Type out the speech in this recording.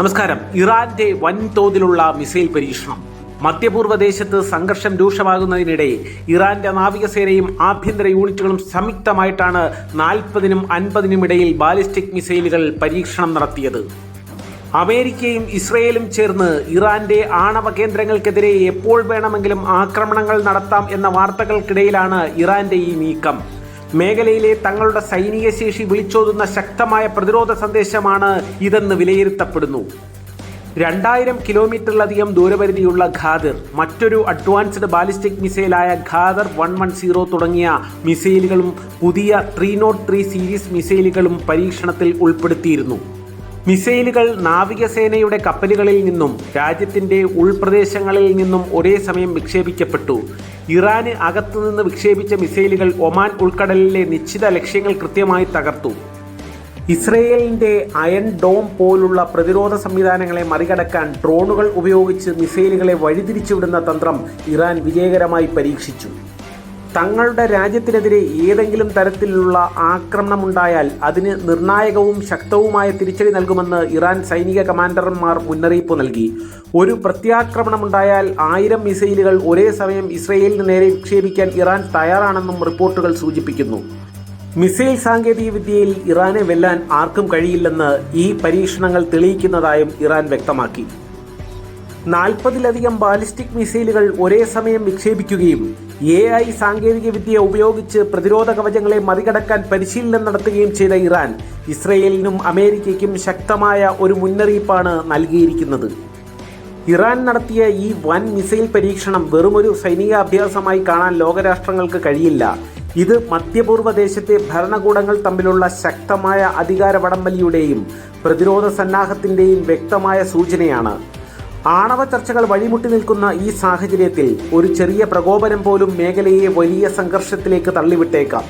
നമസ്കാരം. ഇറാന്റെ വൻതോതിലുള്ള മിസൈൽ പരീക്ഷണം. മധ്യപൂർവ ദേശത്ത് സംഘർഷം രൂക്ഷമാകുന്നതിനിടെ ഇറാന്റെ നാവികസേനയും ആഭ്യന്തര യൂണിറ്റുകളും സംയുക്തമായിട്ടാണ് നാൽപ്പതിനും അൻപതിനും ഇടയിൽ ബാലിസ്റ്റിക് മിസൈലുകൾ പരീക്ഷണം നടത്തിയത്. അമേരിക്കയും ഇസ്രയേലും ചേർന്ന് ഇറാന്റെ ആണവ കേന്ദ്രങ്ങൾക്കെതിരെ എപ്പോൾ വേണമെങ്കിലും ആക്രമണങ്ങൾ നടത്താം എന്ന വാർത്തകൾക്കിടയിലാണ് ഇറാന്റെ ഈ നീക്കം. മേഖലയിലെ തങ്ങളുടെ സൈനിക ശേഷി വിളിച്ചോതുന്ന ശക്തമായ പ്രതിരോധ സന്ദേശമാണ് ഇതെന്ന് വിലയിരുത്തപ്പെടുന്നു. രണ്ടായിരം കിലോമീറ്ററിലധികം ദൂരപരിധിയുള്ള ഖാദിർ മറ്റൊരു അഡ്വാൻസ്ഡ് ബാലിസ്റ്റിക് മിസൈലായ ഖാദർ വൺ വൺ സീറോ തുടങ്ങിയ മിസൈലുകളും പുതിയ ത്രീ നോട്ട് ത്രീ സീരീസ് മിസൈലുകളും പരീക്ഷണത്തിൽ ഉൾപ്പെടുത്തിയിരുന്നു. മിസൈലുകൾ നാവികസേനയുടെ കപ്പലുകളിൽ നിന്നും രാജ്യത്തിന്റെ ഉൾപ്രദേശങ്ങളിൽ നിന്നും ഒരേ സമയം വിക്ഷേപിക്കപ്പെട്ടു. ഇറാന് അകത്തുനിന്ന് വിക്ഷേപിച്ച മിസൈലുകൾ ഒമാൻ ഉൾക്കടലിലെ നിശ്ചിത ലക്ഷ്യങ്ങൾ കൃത്യമായി തകർത്തു. ഇസ്രയേലിന്റെ അയൺ ഡോം പോലുള്ള പ്രതിരോധ സംവിധാനങ്ങളെ മറികടക്കാൻ ഡ്രോണുകൾ ഉപയോഗിച്ച് മിസൈലുകളെ വഴിതിരിച്ചുവിടുന്ന തന്ത്രം ഇറാൻ വിജയകരമായി പരീക്ഷിച്ചു. തങ്ങളുടെ രാജ്യത്തിനെതിരെ ഏതെങ്കിലും തരത്തിലുള്ള ആക്രമണമുണ്ടായാൽ അതിന് നിർണായകവും ശക്തവുമായ തിരിച്ചടി നൽകുമെന്ന് ഇറാൻ സൈനിക കമാൻഡർമാർ മുന്നറിയിപ്പ് നൽകി. ഒരു പ്രത്യാക്രമണമുണ്ടായാൽ ആയിരം മിസൈലുകൾ ഒരേ സമയം ഇസ്രയേലിന് നേരെ വിക്ഷേപിക്കാൻ ഇറാൻ തയ്യാറാണെന്നും റിപ്പോർട്ടുകൾ സൂചിപ്പിക്കുന്നു. മിസൈൽ സാങ്കേതികവിദ്യയിൽ ഇറാനെ വെല്ലാൻ ആർക്കും കഴിയില്ലെന്ന് ഈ പരീക്ഷണങ്ങൾ തെളിയിക്കുന്നതായും ഇറാൻ വ്യക്തമാക്കി. നാൽപ്പതിലധികം ബാലിസ്റ്റിക് മിസൈലുകൾ ഒരേ സമയം വിക്ഷേപിക്കുകയും എ ഐ സാങ്കേതികവിദ്യ ഉപയോഗിച്ച് പ്രതിരോധ കവചങ്ങളെ മറികടക്കാൻ പരിശീലനം നടത്തുകയും ചെയ്ത ഇറാൻ ഇസ്രയേലിനും അമേരിക്കയ്ക്കും ശക്തമായ ഒരു മുന്നറിയിപ്പാണ് നൽകിയിരിക്കുന്നത്. ഇറാൻ നടത്തിയ ഈ വൻ മിസൈൽ പരീക്ഷണം വെറുമൊരു സൈനികാഭ്യാസമായി കാണാൻ ലോകരാഷ്ട്രങ്ങൾക്ക് കഴിയില്ല. ഇത് മധ്യപൂർവ ദേശത്തെ ഭരണകൂടങ്ങൾ തമ്മിലുള്ള ശക്തമായ അധികാര വടംവലിയുടെയും പ്രതിരോധ സന്നാഹത്തിന്റെയും വ്യക്തമായ സൂചനയാണ്. ആണവ ചർച്ചകൾ വഴിമുട്ടി നിൽക്കുന്ന ഈ സാഹചര്യത്തിൽ ഒരു ചെറിയ പ്രകോപനം പോലും മേഖലയെ വലിയ സംഘർഷത്തിലേക്ക് തള്ളിവിട്ടേക്കാം.